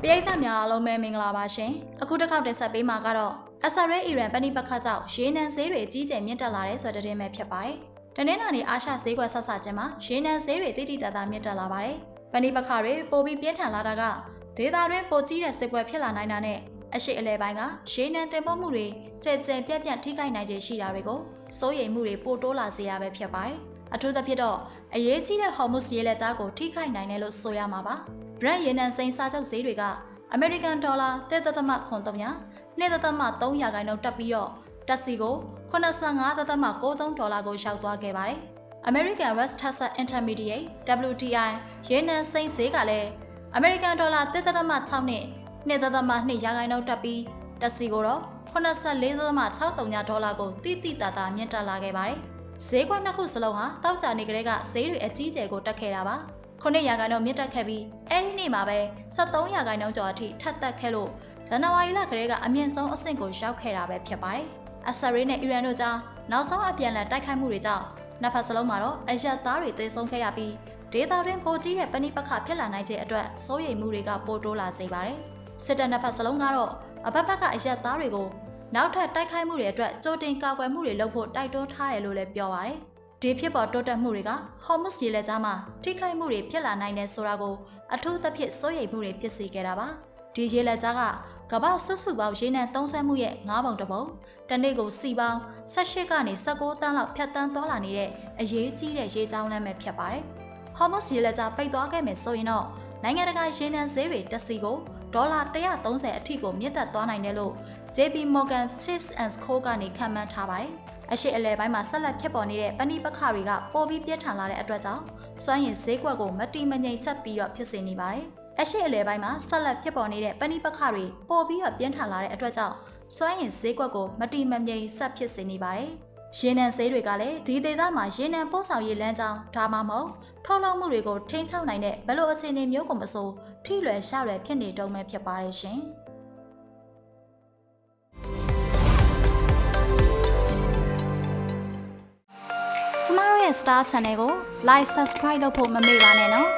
ပရိသတ်များအားလုံးပဲမင်္ဂလာပါရှင်အခုတစ်ခေါက်တင်ဆက်ပေးမှာကတော့အဆရဲအီရန်ပဏိပခကြောင့်ရေနံဈေးတွေအကြီးကျယ်မြင့်တက်လာတဲ့ဆိုတဲ့သတင်းပဲဖြစ်ပါတယ်တနင်္လာနေ့အာရှဈေးကွက်ဆက်ဆခြင်းမှာရေနံဈေးတွေတိတိတတ်တာမြင့်တက်လာပါတယ်ပဏိပခတွေပိုပြီးပြင်းထန်လာတာကဒေတာတွင်ပိုကြီးတဲ့စစ်ပွဲဖြစ်လာနိုင်တာနဲ့အရှိအလဲပိုင်းကရေနံတင်ပို့မှုတွေကြဲကြဲပြန့်ပြန့်ထိခိုက်နိုင်ခြေရှိတာတွေကိုစိုးရိမ်မှုတွေပိုတိုးလာစေရပဲဖြစ်ပါတယ်အထူးသဖြင့်တော့အရေးကြီးတဲ့ဟော်မုစ်ရေလက်ကြားကိုထိခိုက်နိုင်တယ်လို့ဆိုရမှာပါ Brent ရေနံစိမ်းစားချုပ်ဈေးတွေကအမေရိကန်ဒေါ်လာ1.3ည2.3ရာခိုင်နှုန်းတက်ပြီးတော့တက်စီကို85.93ဒေါ်လာကိုရောက်သွားခဲ့ပါတယ်။ American West Texas Intermediate WTI ရေနံစိမ်းဈေးကလည်းအမေရိကန်ဒေါ်လာ1.6နဲ့2.2ရာခိုင်နှုန်းတက်ပြီးတက်စီကိုတော့84.63ဒေါ်လာကိုတိတိတသာမြင့်တက်လာခဲ့ပါတယ်။ဈေးကွက်နှစ်ခုစလုံးဟာတောက်ကြနေကလေးကဈေးတွေအကြီးကျယ်ကိုတက်ခဲ့တာပါ။ ခုနှစ်ရာခိုင်နှုန်းမြင့်တက်ခဲ့ပြီးအဲဒီနေ့မှာပဲ73ရာခိုင်နှုန်းကျော်အထိထပ်တက်ခဲ့လို့ဇန်နဝါရီလကလေးကအမြင့်ဆုံးအဆင့်ကိုရောက်ခဲ့တာပဲဖြစ်ပါတယ်။အဆရေးနဲ့အီရန်တို့ကြားနောက်ဆုံးအပြန်အလှန်တိုက်ခိုက်မှုတွေကြောင့်နှစ်ဖက်စလုံးမှာတော့အရက်သားတွေသေဆုံးခဲ့ရပြီးဒေသတွင်းပိုကြီးတဲ့ပဏိပခဖြစ်လာနိုင်တဲ့အတွက်စိုးရိမ်မှုတွေကပိုတိုးလာစေပါတယ်။စစ်တပ်နှစ်ဖက်စလုံးကတော့အဘက်ဘက်ကအရက်သားတွေကိုနောက်ထပ်တိုက်ခိုက်မှုတွေအတွက်ကြိုတင်ကာကွယ်မှုတွေလုပ်ဖို့တိုက်တွန်းထားတယ်လို့လည်းပြောပါတယ်။ ဒီဖြစ်ပေါ်တိုးတက်မှုတွေကဟော်မစ်ရေလက်ကြားမှာထိခိုက်မှုတွေဖြစ်လာနိုင်တယ်ဆိုတာကိုအထူးသဖြင့်စိုးရိမ်မှုတွေဖြစ်စေခဲ့တာပါဒီရေလက်ကြားကကမ္ဘာဆွစုပေါင်းရေနံသုံးဆမှုရဲ့၅ပုံတစ်ပုံတစ်နေ့ကိုစီပေါင်း18ကနေ19တန်းလောက်ဖြတ်တန်းသွားလာနေတဲ့အရေးကြီးတဲ့ရေကြောင်းလမ်းပဲဖြစ်ပါတယ်ဟော်မစ်ရေလက်ကြားပိတ်သွားခဲ့မယ်ဆိုရင်တော့နိုင်ငံတကာရေနံဈေးတွေတက်စီကိုဒေါ်လာ130အထိကိုမြင့်တက်သွားနိုင်တယ်လို့ JP Morgan Chase and Co ကနေခန့်မှန်းထားပါတယ်။ အရှိအလဲပိုင်းမှာဆက်လက်ဖြစ်ပေါ်နေတဲ့ပဏိပခတွေကပိုပြီးပြင်းထန်လာတဲ့အတွက်ကြောင့်စွမ်းရည်ဈေးကွက်ကိုမတိမငြိမ်ချက်ပြီးတော့ဖြစ်စေနေပါတယ်။အရှိအလဲပိုင်းမှာဆက်လက်ဖြစ်ပေါ်နေတဲ့ပဏိပခတွေပိုပြီးတော့ပြင်းထန်လာတဲ့အတွက်ကြောင့်စွမ်းရည်ဈေးကွက်ကိုမတိမငြိမ်ဆက်ဖြစ်စေနေပါတယ်။ရေနံဈေးတွေကလည်းဒီဒေသမှာရေနံပို့ဆောင်ရေးလမ်းကြောင်းဒါမှမဟုတ်ထုတ်လုပ်မှုတွေကိုထိန်းချုပ်နိုင်တဲ့ဘယ်လိုအခြေအနေမျိုးကိုမဆိုထိလွယ်ရှလွယ်ဖြစ်နေတုံးပဲဖြစ်ပါတယ်ရှင်။ Star Channel ကို Like Subscribe လုပ်ဖို့မမေ့ပါနဲ့နော်